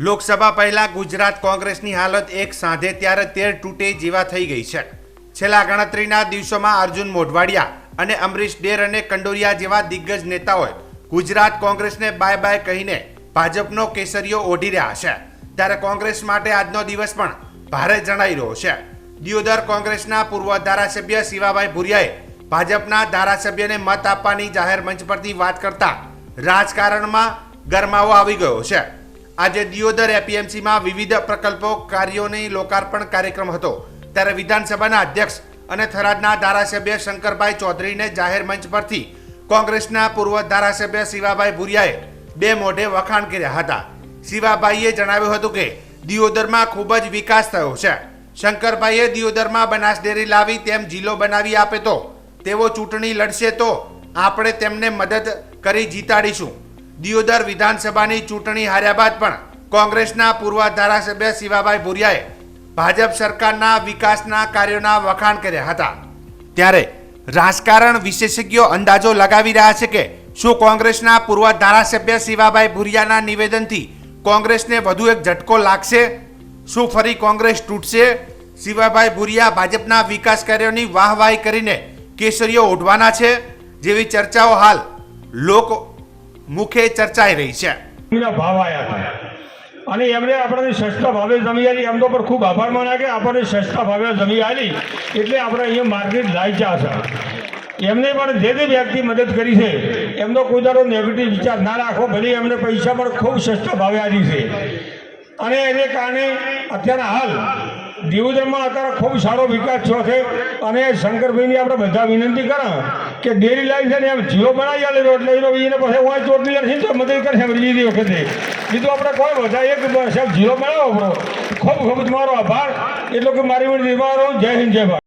લોકસભા પહેલા ગુજરાત કોંગ્રેસની હાલત એક સાંધે ત્યારે તેર તૂટે જેવા થઈ ગઈ છે. છેલ્લા ગણતરીના દિવસોમાં અર્જુન મોઢવાડિયા અને અમરીશ ડેર અને કંડોરિયા જેવા દિગ્ગજ નેતાઓએ ગુજરાત કોંગ્રેસને બાય બાય કહીને ભાજપનો કેસરીઓ ઓઢી રહ્યા છે. ત્યારે કોંગ્રેસ માટે આજનો દિવસ પણ ભારે જણાઈ રહ્યો છે. દિયોદર કોંગ્રેસના પૂર્વ ધારાસભ્ય શિવાભાઈ ભુરિયાએ ભાજપના ધારાસભ્યને મત આપવાની જાહેર મંચ પરથી વાત કરતા રાજકારણમાં ગરમાવો આવી ગયો છે. આજે દિયોદર એપીએમસીમાં વિવિધ પ્રકલ્પો, કાર્યોની લોકાર્પણ કાર્યક્રમ હતો. ત્યારે વિધાનસભાના અધ્યક્ષ અને થરાદના ધારાસભ્ય શંકરભાઈ ચૌધરીને જાહેર મંચ પરથી કોંગ્રેસના પૂર્વ ધારાસભ્ય શિવાભાઈ ભુરિયાએ બે મોઢે વખાણ કર્યા હતા. શિવાભાઈએ જણાવ્યું હતું કે, દિયોદરમાં ખૂબ જ વિકાસ થયો છે. શંકરભાઈએ દિયોદરમાં બનાસ ડેરી લાવી તેમ જિલ્લો બનાવી આપે તો તેઓ ચૂંટણી લડશે તો આપણે તેમને મદદ કરી જીતાડીશું. દિયોદર વિધાનસભાની ચૂંટણી હાર્યા બાદ પણ કોંગ્રેસના પૂર્વ ધારાસભ્ય શિવાભાઈ ભુરિયાએ ભાજપ સરકારના વિકાસના કાર્યોના વખાણ કર્યા હતા. ત્યારે રાજકારણ વિશેષજ્ઞો અંદાજો લગાવી રહ્યા છે કે શું કોંગ્રેસના પૂર્વ ધારાસભ્ય શિવાભાઈ ભુરિયાના નિવેદનથી કોંગ્રેસને વધુ એક ઝટકો લાગશે? શું ફરી કોંગ્રેસ તૂટશે? શિવાભાઈ ભુરિયા ભાજપના વિકાસ કાર્યોની વાહવાહી કરીને કેસરીઓ ઓઢવાના છે? જેવી ચર્ચાઓ હાલ લોક મુખે ચર્ચાઈ રહી છે. ભાવ અને એમણે આપણને સસ્તા ભાવે જમી આલી. એમનો પર ખૂબ આભાર માન્યા કે આપણને સસ્તા ભાવે જમી આલી. એટલે આપણે અહીંયા માર્કેટ લાયચા છે એમને પણ જે જે વ્યક્તિ મદદ કરી છે એમનો કોઈ દાડો નેગેટિવ વિચાર ના રાખો. ભલે એમને પૈસા પણ ખૂબ સસ્તા ભાવે આલી છે. અને એને કારણે અત્યારે હાલ દિયોદરમાં અત્યારે ખૂબ સારો વિકાસ થયો છે. અને શંકરભાઈની આપણે બધા વિનંતી કરો. કે ડેરી લાઈન છે ને એમ જીઓ બનાવી આલે એટલે એનો એને પાસે હું ચોટલી લડશે તો મદદ કરશે બીજી વખતે. બીજું આપણે કોઈ બધા એક સાહેબ જીરો બનાવો આપણો. ખૂબ ખૂબ તમારો આભાર. એટલો કે મારી નિર્માણ મારો જય હિન્દ, જય ભારત.